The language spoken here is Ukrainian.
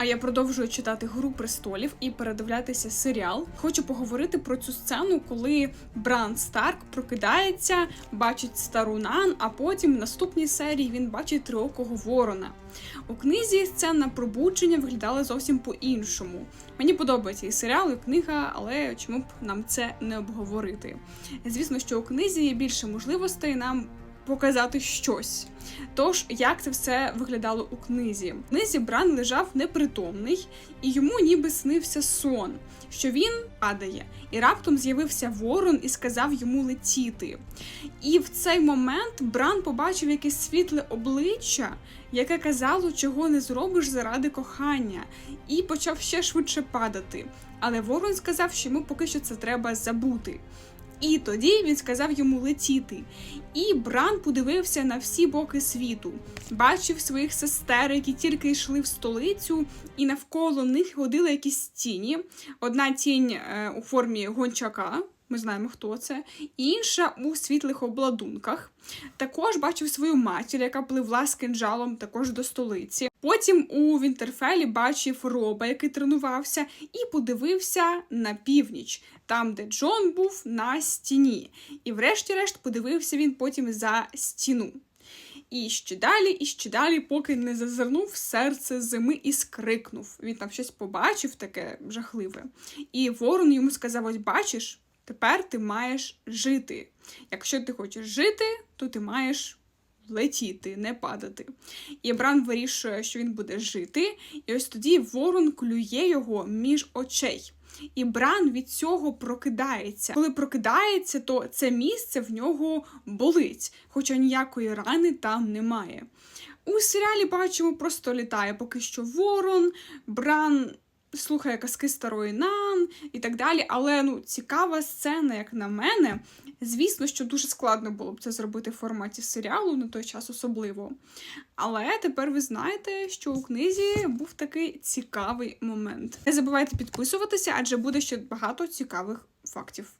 А я продовжую читати Гру престолів і передивлятися серіал. Хочу поговорити про цю сцену, коли Бран Старк прокидається, бачить стару Нан, а потім в наступній серії він бачить триокого ворона. У книзі сцена пробудження виглядала зовсім по-іншому. Мені подобається і серіал, і книга, але чому б нам це не обговорити? Звісно, що у книзі є більше можливостей нам показати щось. Тож, як це все виглядало у книзі? В книзі Бран лежав непритомний, і йому ніби снився сон, що він падає, і раптом з'явився ворон і сказав йому летіти. І в цей момент Бран побачив якесь світле обличчя, яке казало, чого не зробиш заради кохання, і почав ще швидше падати. Але ворон сказав, що йому поки що це треба забути. І тоді він сказав йому летіти. І Бран подивився на всі боки світу, бачив своїх сестер, які тільки йшли в столицю, і навколо них ходили якісь тіні. Одна тінь е, у формі гончака. Ми знаємо, хто це, і інша у світлих обладунках. Також бачив свою матір, яка пливла з кинджалом також до столиці. Потім у Вінтерфелі бачив роба, який тренувався, і подивився на північ, там, де Джон був на стіні. І, врешті-решт, подивився він потім за стіну. І ще далі, і ще далі, поки не зазирнув серце зими і скрикнув. Він там щось побачив таке жахливе. І ворон йому сказав: ось бачиш, тепер ти маєш жити. Якщо ти хочеш жити, то ти маєш летіти, не падати. І Бран вирішує, що він буде жити, і ось тоді ворон клює його між очей. І Бран від цього прокидається. Коли прокидається, то це місце в нього болить, хоча ніякої рани там немає. У серіалі бачимо, просто літає поки що ворон, Бран слухає казки старої Нан і так далі. Але ну, цікава сцена, як на мене. Звісно, що дуже складно було б це зробити в форматі серіалу на той час особливо. Але тепер ви знаєте, що у книзі був такий цікавий момент. Не забувайте підписуватися, адже буде ще багато цікавих фактів.